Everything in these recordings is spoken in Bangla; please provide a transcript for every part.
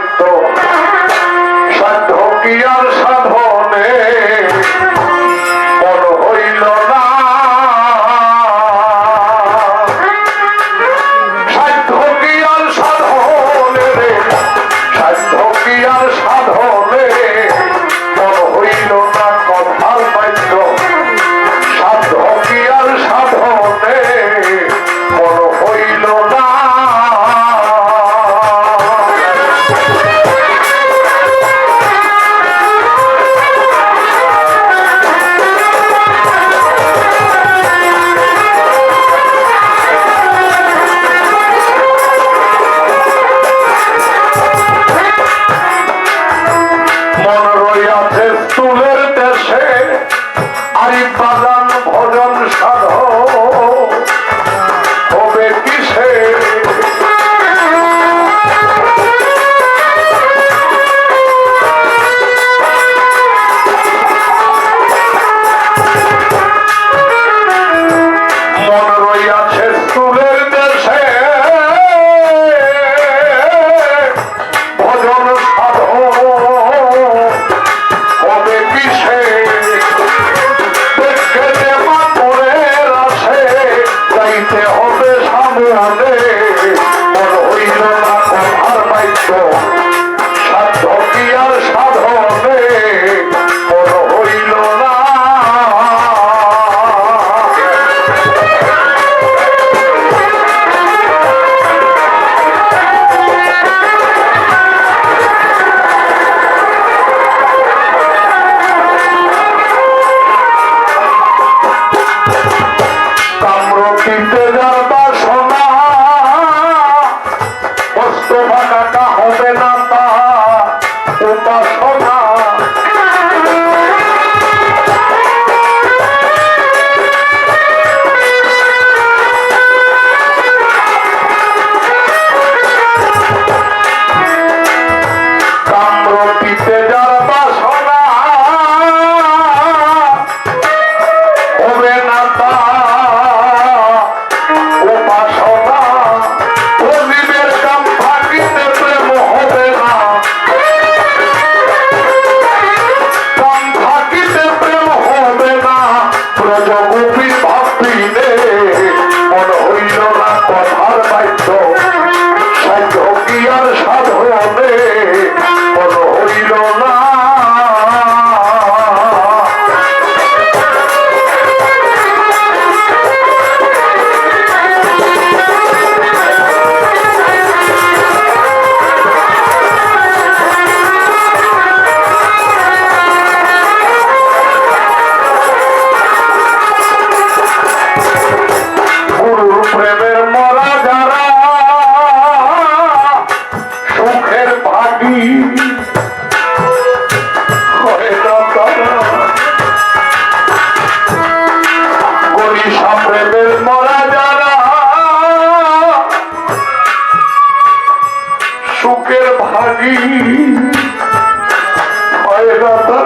বাধ্য সাধ্য কি আর আরি হবে। উপাসনা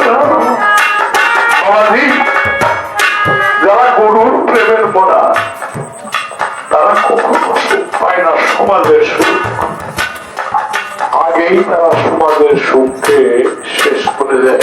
তারা আমাদের যারা গরুর প্রেমের মরা তারা কখনো পায় না সমাজের সুখ। আগেই তারা সমাজের সুখকে শেষ করে দেয়।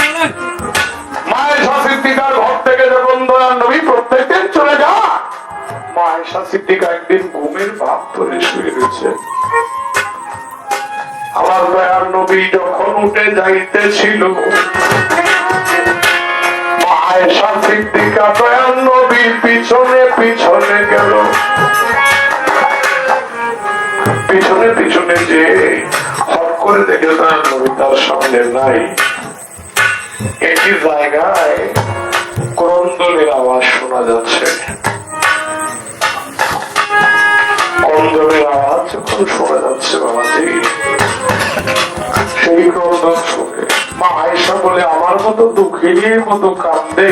মায়েশা সিদ্দিকা একদিন ঘুমের ভাব ধরে শুয়ে রয়েছে। আমার দয়াল নবী যখন উঠে যাইতেছিল মায়েশা সিদ্দিকা দয়াল নবীর পিছনে পিছনে গেল। পিছনে পিছনে যে হট করে দেখে দয়াল নবী তার সামনে নাই। একই জায়গায় ক্রন্দনের আওয়াজ শোনা যাচ্ছে। শোনা যাচ্ছে বাবাজি সেই ক্রন্দন শুনে মা আয়সা বলে, আমার মতো দুঃখিনীর মতো কান্দে।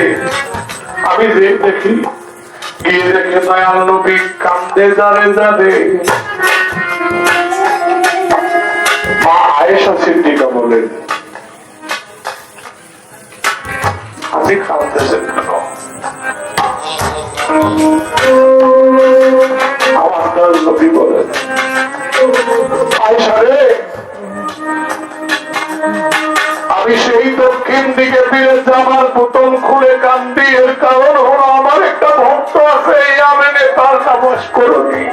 আমি যে দেখি, গিয়ে দেখে দয়াল নবী কান্দে দাঁড়ে দাঁড়ে মা আয়েশা সিদ্দিকা বলেন, আপনি কাঁদতেছেন কেন? আমার দয়াল নবী বলেন। আমি সেই দক্ষিণ দিকে ফিরে যাবার পুতন খুলে কান্দি, এর কারণ হলো আমার একটা ভক্ত আছে, এই আমেনে তার নামাজ করুনি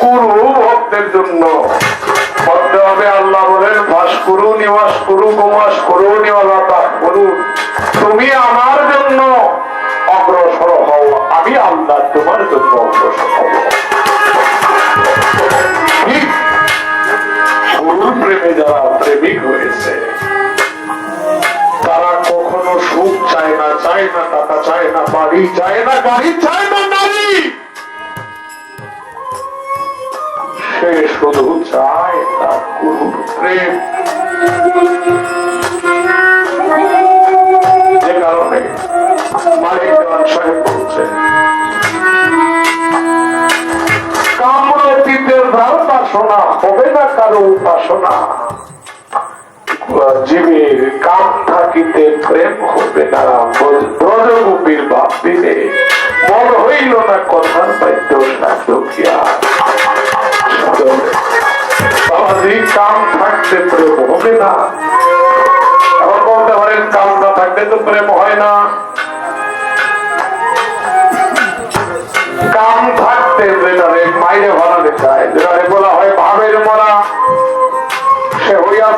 হবে ভক্তের জন্য। মরতে হবে আল্লাহ বলেন বাস করু নিবাস করু গোমাস করু নিবাস করু তুমি আমার জন্য অগ্রসর হও, আমি আল্লাহ তোমার জন্য অগ্রসর হব। প্রেমে যারা প্রেমিক হয়েছে, তারা কখনো সুখ চায় না চায় না টাকা, চায় না বাড়ি, চায় না গাড়ি, চায় না উপাসনা। জীবের কাম থাকিতে প্রেম হবে না ব্রজগোপীর বাপ দিলে মন হইল না কথার বাদ্য কাম থাকতে প্রেম হবে না। কাম না থাকলে তো প্রেম হয় না। কাম থাকতে যেটারে মাইরে ভাড়াতে চায় যেটারে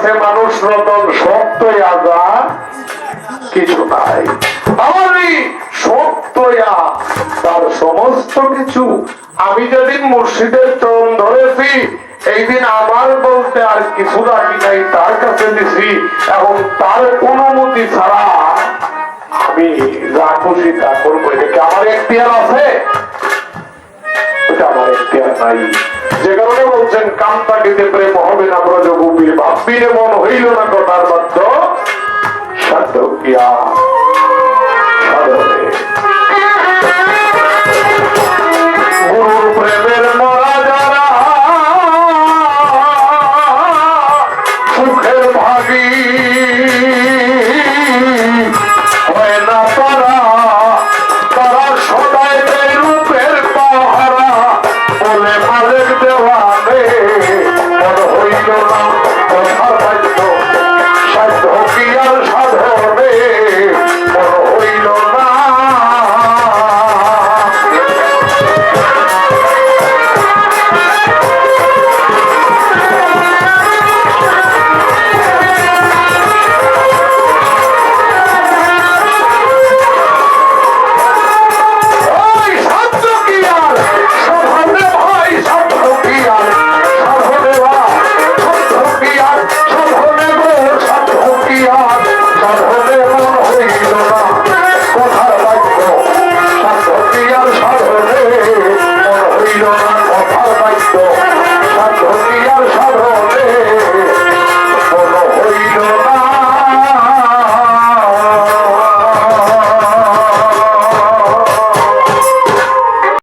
হইয়াছে মানুষ রতন সত্যই আজাদ কিছু নাই আমারই সত্যয়া তার সমস্ত কিছু আমি যেদিন মুর্শিদের চরণ ধরেছি এই দিন আমার বলতে আর কিছু রাখি নাই, তার কাছে দিছি। এবং তার অনুমতি ছাড়া আমি যা খুশি তা করব। এটা আমার এখতিয়ার আছে? এটা আমার এখতিয়ার নাই। বলেছেন কাম থাকিতে প্রেম হবে না ব্রজ বাপ্পির মন হইল না কথার বাধ্য। সাধ্য কিয়া